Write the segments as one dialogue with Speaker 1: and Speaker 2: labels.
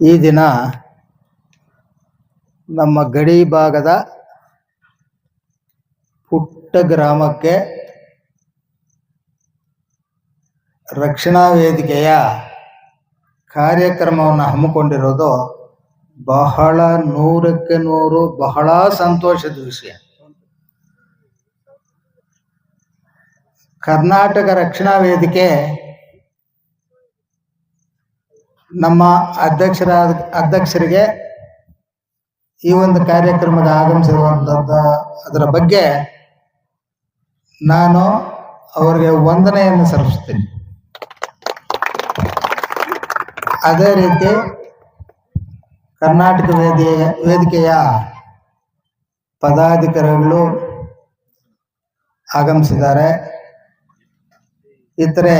Speaker 1: ಈ ದಿನ ನಮ್ಮ ಗಡಿ ಭಾಗದ ಪುಟ್ಟ ಗ್ರಾಮಕ್ಕೆ ರಕ್ಷಣಾ ವೇದಿಕೆಯ ಕಾರ್ಯಕ್ರಮವನ್ನು ಹಮ್ಮಿಕೊಂಡಿರೋದು ಬಹಳ ನೂರಕ್ಕೆ ನೂರು ಬಹಳ ಸಂತೋಷದ ವಿಷಯ. ಕರ್ನಾಟಕ ರಕ್ಷಣಾ ವೇದಿಕೆ ನಮ್ಮ ಅಧ್ಯಕ್ಷರ, ಅಧ್ಯಕ್ಷರಿಗೆ ಈ ಒಂದು ಕಾರ್ಯಕ್ರಮದ ಆಗಮಿಸಿರುವಂಥದ್ದು ಅದರ ಬಗ್ಗೆ ನಾನು ಅವರಿಗೆ ವಂದನೆಯನ್ನು ಸಲ್ಲಿಸ್ತೀನಿ ಅದೇ ರೀತಿ ಕರ್ನಾಟಕ ವೇದಿಕೆಯ ವೇದಿಕೆಯ ಪದಾಧಿಕಾರಿಗಳು ಆಗಮಿಸಿದ್ದಾರೆ. ಇತರೆ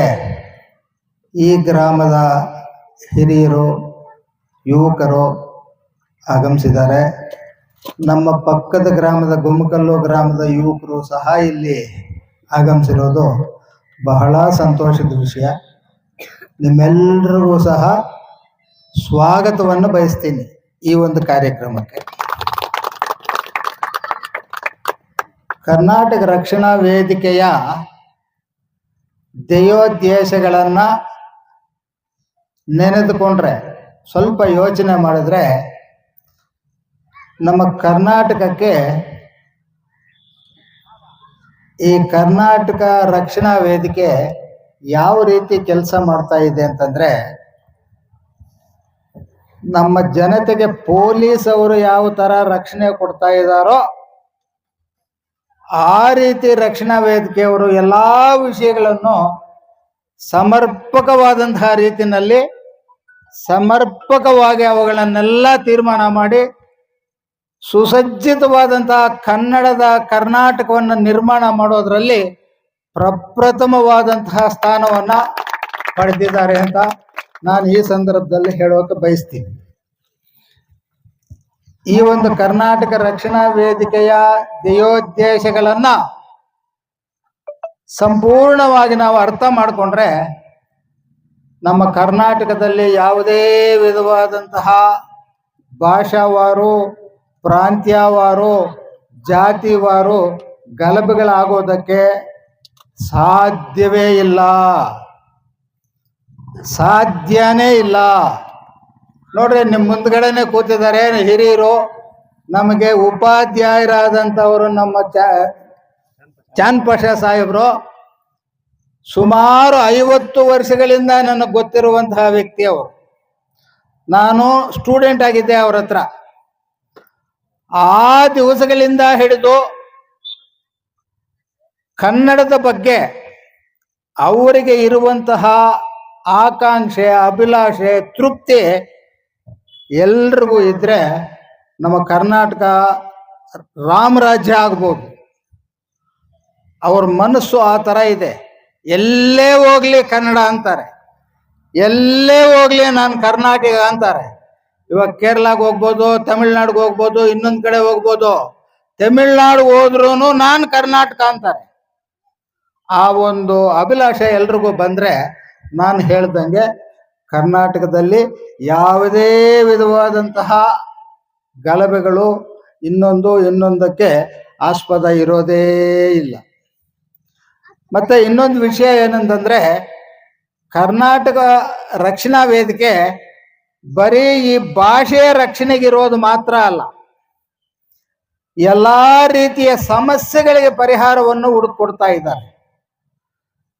Speaker 1: ಈ ಗ್ರಾಮದ ಹಿರಿಯರು, ಯುವಕರು ಆಗಮಿಸಿದ್ದಾರೆ. ನಮ್ಮ ಪಕ್ಕದ ಗ್ರಾಮದ ಗುಮ್ಮಕಲ್ಲು ಗ್ರಾಮದ ಯುವಕರು ಸಹ ಇಲ್ಲಿ ಆಗಮಿಸಿರೋದು ಬಹಳ ಸಂತೋಷದ ವಿಷಯ. ನಿಮ್ಮೆಲ್ಲರಿಗೂ ಸಹ ಸ್ವಾಗತವನ್ನು ಬಯಸ್ತೀನಿ ಈ ಒಂದು ಕಾರ್ಯಕ್ರಮಕ್ಕೆ. ಕರ್ನಾಟಕ ರಕ್ಷಣಾ ವೇದಿಕೆಯ ಧ್ಯೇಯೋದ್ದೇಶಗಳನ್ನು ನೆನೆದುಕೊಂಡ್ರೆ ಸ್ವಲ್ಪ ಯೋಚನೆ ಮಾಡಿದ್ರೆ ನಮ್ಮ ಕರ್ನಾಟಕಕ್ಕೆ ಈ ಕರ್ನಾಟಕ ರಕ್ಷಣಾ ವೇದಿಕೆ ಯಾವ ರೀತಿ ಕೆಲಸ ಮಾಡ್ತಾ ಇದೆ ಅಂತಂದ್ರೆ ನಮ್ಮ ಜನತೆಗೆ ಪೊಲೀಸ್ ಅವರು ಯಾವ ತರ ರಕ್ಷಣೆ ಕೊಡ್ತಾ ಇದ್ದಾರೋ ಆ ರೀತಿ ರಕ್ಷಣಾ ವೇದಿಕೆಯವರು ಎಲ್ಲಾ ವಿಷಯಗಳನ್ನು ಸಮರ್ಪಕವಾದಂತಹ ರೀತಿಯಲ್ಲಿ ಸಮರ್ಪಕವಾಗಿ ಅವುಗಳನ್ನೆಲ್ಲ ತೀರ್ಮಾನ ಮಾಡಿ ಸುಸಜ್ಜಿತವಾದಂತಹ ಕನ್ನಡದ ಕರ್ನಾಟಕವನ್ನು ನಿರ್ಮಾಣ ಮಾಡೋದ್ರಲ್ಲಿ ಪ್ರಪ್ರಥಮವಾದಂತಹ ಸ್ಥಾನವನ್ನ ಪಡೆದಿದ್ದಾರೆ ಅಂತ ನಾನು ಈ ಸಂದರ್ಭದಲ್ಲಿ ಹೇಳೋಕೆ ಬಯಸ್ತೀನಿ. ಈ ಒಂದು ಕರ್ನಾಟಕ ರಕ್ಷಣಾ ವೇದಿಕೆಯ ಧ್ಯೇಯೋದ್ದೇಶಗಳನ್ನ ಸಂಪೂರ್ಣವಾಗಿ ನಾವು ಅರ್ಥ ಮಾಡಿಕೊಂಡ್ರೆ ನಮ್ಮ ಕರ್ನಾಟಕದಲ್ಲಿ ಯಾವುದೇ ವಿಧವಾದಂತಹ ಭಾಷಾವಾರು, ಪ್ರಾಂತ್ಯವಾರು, ಜಾತಿವಾರು ಗಲಭೆಗಳಾಗೋದಕ್ಕೆ ಸಾಧ್ಯವೇ ಇಲ್ಲ. ಸಾಧ್ಯನೇ ಇಲ್ಲ. ನೋಡ್ರಿ ನಿಮ್ಮ ಮುಂದ್ಗಡೆನೆ ಕೂತಿದ್ದಾರೆ ಹಿರಿಯರು? ನಮಗೆ ಉಪಾಧ್ಯಾಯರಾದಂಥವರು ನಮ್ಮ ಚ ಚಾನ್ಪಷ ಸಾಹೇಬರು. ಸುಮಾರು ಐವತ್ತು ವರ್ಷಗಳಿಂದ ನನಗೆ ಗೊತ್ತಿರುವಂತಹ ವ್ಯಕ್ತಿ ಅವರು. ನಾನು ಸ್ಟೂಡೆಂಟ್ ಆಗಿದ್ದೆ ಅವ್ರ ಹತ್ರ. ಆ ದಿವಸಗಳಿಂದ ಹಿಡಿದು ಕನ್ನಡದ ಬಗ್ಗೆ ಅವರಿಗೆ ಇರುವಂತಹ ಆಕಾಂಕ್ಷೆ, ಅಭಿಲಾಷೆ, ತೃಪ್ತಿ ಎಲ್ರಿಗೂ ಇದ್ರೆ ನಮ್ಮ ಕರ್ನಾಟಕ ರಾಮರಾಜ್ಯ ಆಗ್ಬೋದು. ಅವ್ರ ಮನಸ್ಸು ಆ ಥರ ಇದೆ. ಎಲ್ಲೇ ಹೋಗ್ಲಿ ಕನ್ನಡ ಅಂತಾರೆ. ಎಲ್ಲೇ ಹೋಗ್ಲಿ ನಾನು ಕರ್ನಾಟಕ ಅಂತಾರೆ. ಇವಾಗ ಕೇರಳಗ್ ಹೋಗ್ಬೋದು, ತಮಿಳ್ನಾಡಿಗೆ ಹೋಗ್ಬೋದು, ಇನ್ನೊಂದ್ ಕಡೆ ಹೋಗ್ಬೋದು. ತಮಿಳ್ನಾಡು ಹೋದ್ರೂ ನಾನು ಕರ್ನಾಟಕ ಅಂತಾರೆ. ಆ ಒಂದು ಅಭಿಲಾಷೆ ಎಲ್ರಿಗೂ ಬಂದ್ರೆ ನಾನು ಹೇಳ್ದಂಗೆ ಕರ್ನಾಟಕದಲ್ಲಿ ಯಾವುದೇ ವಿಧವಾದಂತಹ ಗಲಭೆಗಳು ಇನ್ನೊಂದು ಇನ್ನೊಂದಕ್ಕೆ ಆಸ್ಪದ ಇರೋದೇ ಇಲ್ಲ. ಮತ್ತೆ ಇನ್ನೊಂದು ವಿಷಯ ಏನಂತಂದ್ರೆ, ಕರ್ನಾಟಕ ರಕ್ಷಣಾ ವೇದಿಕೆ ಬರೀ ಈ ಭಾಷೆಯ ರಕ್ಷಣೆಗಿರೋದು ಮಾತ್ರ ಅಲ್ಲ, ಎಲ್ಲಾ ರೀತಿಯ ಸಮಸ್ಯೆಗಳಿಗೆ ಪರಿಹಾರವನ್ನು ಹುಡುಕೊಡ್ತಾ ಇದ್ದಾರೆ.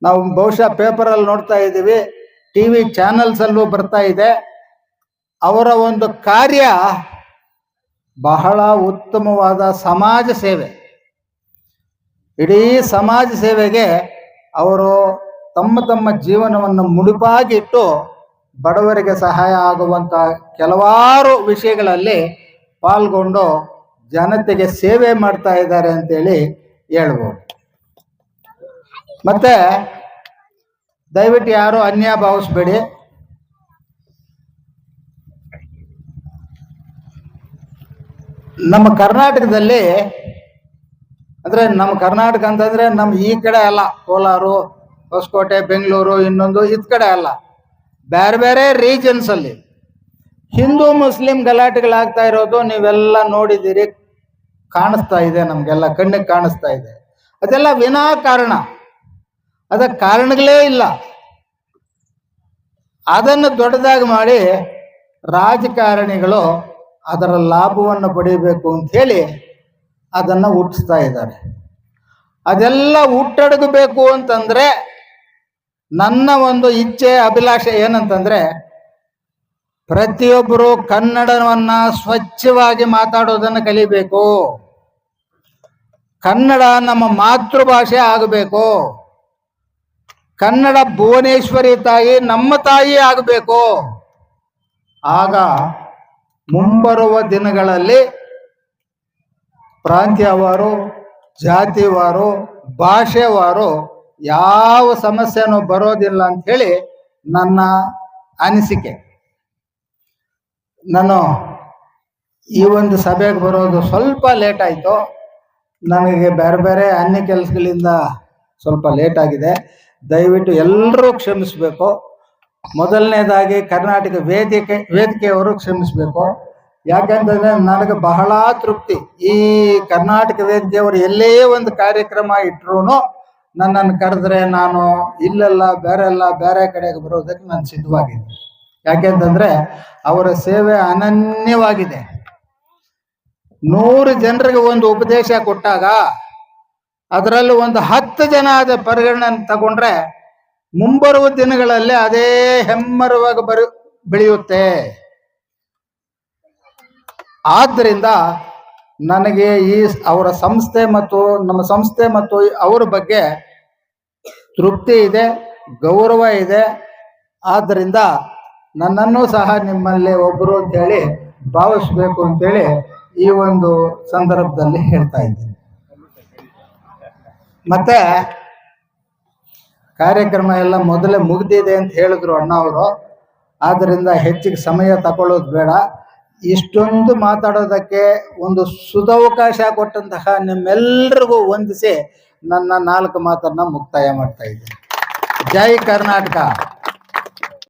Speaker 1: ನಾವು ಬಹುಶಃ ಪೇಪರಲ್ಲಿ ನೋಡ್ತಾ ಇದ್ದೀವಿ, ಟಿ ವಿ ಚಾನೆಲ್ಸ್ ಅಲ್ಲೂ ಬರ್ತಾ ಇದೆ. ಅವರ ಒಂದು ಕಾರ್ಯ ಬಹಳ ಉತ್ತಮವಾದ ಸಮಾಜ ಸೇವೆ. ಇಡೀ ಸಮಾಜ ಸೇವೆಗೆ ಅವರು ತಮ್ಮ ತಮ್ಮ ಜೀವನವನ್ನು ಮುಡುಪಾಗಿಟ್ಟು ಬಡವರಿಗೆ ಸಹಾಯ ಆಗುವಂತ ಕೆಲವಾರು ವಿಷಯಗಳಲ್ಲಿ ಪಾಲ್ಗೊಂಡು ಜನತೆಗೆ ಸೇವೆ ಮಾಡ್ತಾ ಇದ್ದಾರೆ ಅಂತೇಳಿ ಹೇಳ್ಬೋದು. ಮತ್ತೆ ದಯವಿಟ್ಟು ಯಾರು ಅನ್ಯ ಭಾವಿಸ್ಬೇಡಿ. ನಮ್ಮ ಕರ್ನಾಟಕದಲ್ಲಿ ಅಂದ್ರೆ ನಮ್ಮ ಕರ್ನಾಟಕ ಅಂತಂದ್ರೆ ನಮ್ಮ ಈ ಕಡೆ ಅಲ್ಲ, ಕೋಲಾರು, ಹೊಸಕೋಟೆ, ಬೆಂಗಳೂರು, ಇನ್ನೊಂದು ಇದ್ ಕಡೆ ಅಲ್ಲ. ಬೇರೆ ಬೇರೆ ರೀಜನ್ಸ್ ಅಲ್ಲಿ. ಹಿಂದೂ, ಮುಸ್ಲಿಂ ಗಲಾಟೆಗಳಾಗ್ತಾ ಇರೋದು ನೀವೆಲ್ಲ ನೋಡಿದ್ದೀರಿ, ಕಾಣಿಸ್ತಾ ಇದೆ ನಮಗೆಲ್ಲ, ಕಣ್ಣಿಗೆ ಕಾಣಿಸ್ತಾ ಇದೆ. ಅದೆಲ್ಲ ವಿನಾಕಾರಣ ಅದಕ್ಕೆ ಕಾರಣಗಳೇ ಇಲ್ಲ. ಅದನ್ನು ದೊಡ್ಡದಾಗಿ ಮಾಡಿ ರಾಜಕಾರಣಿಗಳು ಅದರ ಲಾಭವನ್ನು ಪಡಿಬೇಕು ಅಂತ ಹೇಳಿ ಅದನ್ನು ಹುಟ್ಟಿಸ್ತಾ ಇದ್ದಾರೆ. ಅದೆಲ್ಲ ಹುಟ್ಟಡಗಬೇಕು ಅಂತಂದ್ರೆ ನನ್ನ ಒಂದು ಇಚ್ಛೆ, ಅಭಿಲಾಷೆ ಏನಂತಂದ್ರೆ ಪ್ರತಿಯೊಬ್ಬರು ಕನ್ನಡವನ್ನು ಸ್ವಚ್ಛವಾಗಿ ಮಾತಾಡೋದನ್ನು ಕಲಿಬೇಕು. ಕನ್ನಡ ನಮ್ಮ ಮಾತೃಭಾಷೆ ಆಗಬೇಕು. ಕನ್ನಡ ಭುವನೇಶ್ವರಿ ತಾಯಿ ನಮ್ಮ ತಾಯಿ ಆಗಬೇಕು. ಆಗ ಮುಂಬರುವ ದಿನಗಳಲ್ಲಿ ಪ್ರಾಂತ್ಯವಾರು, ಜಾತಿವಾರು, ಭಾಷೆವಾರು ಯಾವ ಸಮಸ್ಯೆನೂ ಬರೋದಿಲ್ಲ ಅಂತ ಹೇಳಿ ನನ್ನ ಅನಿಸಿಕೆ. ನಾನು ಈ ಒಂದು ಸಭೆಗೆ ಬರೋದು ಸ್ವಲ್ಪ ಲೇಟ್ ಆಯಿತು. ನನಗೆ ಬೇರೆ ಬೇರೆ ಅನ್ಯ ಕೆಲಸಗಳಿಂದ ಸ್ವಲ್ಪ ಲೇಟ್ ಆಗಿದೆ. ದಯವಿಟ್ಟು ಎಲ್ಲರೂ ಕ್ಷಮಿಸಬೇಕು. ಮೊದಲನೇದಾಗಿ ಕರ್ನಾಟಕ ವೇದಿಕೆ, ವೇದಿಕೆಯವರು ಕ್ಷಮಿಸಬೇಕು. ಯಾಕಂತಂದ್ರೆ ನನಗೆ ಬಹಳ ತೃಪ್ತಿ. ಈ ಕರ್ನಾಟಕ ವೇದಿಕೆಯವರು ಎಲ್ಲೇ ಒಂದು ಕಾರ್ಯಕ್ರಮ ಇಟ್ರು ನನ್ನನ್ನು ಕರೆದ್ರೆ ನಾನು ಇಲ್ಲೆಲ್ಲ ಬೇರೆ ಎಲ್ಲ ಬೇರೆ ಕಡೆಗೆ ಬರೋದಕ್ಕೆ ನಾನು ಸಿದ್ಧವಾಗಿದ್ದೆ ಯಾಕೆಂತಂದ್ರೆ ಅವರ ಸೇವೆ ಅನನ್ಯವಾಗಿದೆ. ನೂರು ಜನರಿಗೆ ಒಂದು ಉಪದೇಶ ಕೊಟ್ಟಾಗ ಅದರಲ್ಲೂ ಒಂದು ಹತ್ತು ಜನ ಅದ ಪರಿಗಣನೆ ತಗೊಂಡ್ರೆ ಮುಂಬರುವ ದಿನಗಳಲ್ಲಿ ಅದೇ ಹೆಮ್ಮರವಾಗಿ ಬರ ಬೆಳೆಯುತ್ತೆ. ಆದ್ದರಿಂದ ನನಗೆ ಈ ಅವರ ಸಂಸ್ಥೆ ಮತ್ತು ನಮ್ಮ ಸಂಸ್ಥೆ ಮತ್ತು ಅವರ ಬಗ್ಗೆ ತೃಪ್ತಿ ಇದೆ, ಗೌರವ ಇದೆ. ಆದ್ದರಿಂದ ನನ್ನನ್ನು ಸಹ ನಿಮ್ಮಲ್ಲಿ ಒಬ್ಬರು ಅಂತೇಳಿ ಭಾವಿಸ್ಬೇಕು ಅಂತೇಳಿ ಈ ಒಂದು ಸಂದರ್ಭದಲ್ಲಿ ಹೇಳ್ತಾ ಇದ್ದೀನಿ. ಮತ್ತೆ ಕಾರ್ಯಕ್ರಮ ಎಲ್ಲ ಮೊದಲೇ ಮುಗಿದಿದೆ ಅಂತ ಹೇಳಿದ್ರು ಅಣ್ಣ ಅವರು ಆದ್ದರಿಂದ ಹೆಚ್ಚಿಗೆ ಸಮಯ ತಗೊಳ್ಳೋದು ಬೇಡ. ಇಷ್ಟೊಂದು ಮಾತಾಡೋದಕ್ಕೆ ಒಂದು ಸುದವಕಾಶ ಕೊಟ್ಟಂತಹ ನಿಮ್ಮೆಲ್ಲರಿಗೂ ವಂದಿಸಿ ನನ್ನ ನಾಲ್ಕು ಮಾತನ್ನ ಮುಕ್ತಾಯ ಮಾಡ್ತಾ ಇದ್ದೀನಿ. ಜೈ ಕರ್ನಾಟಕ.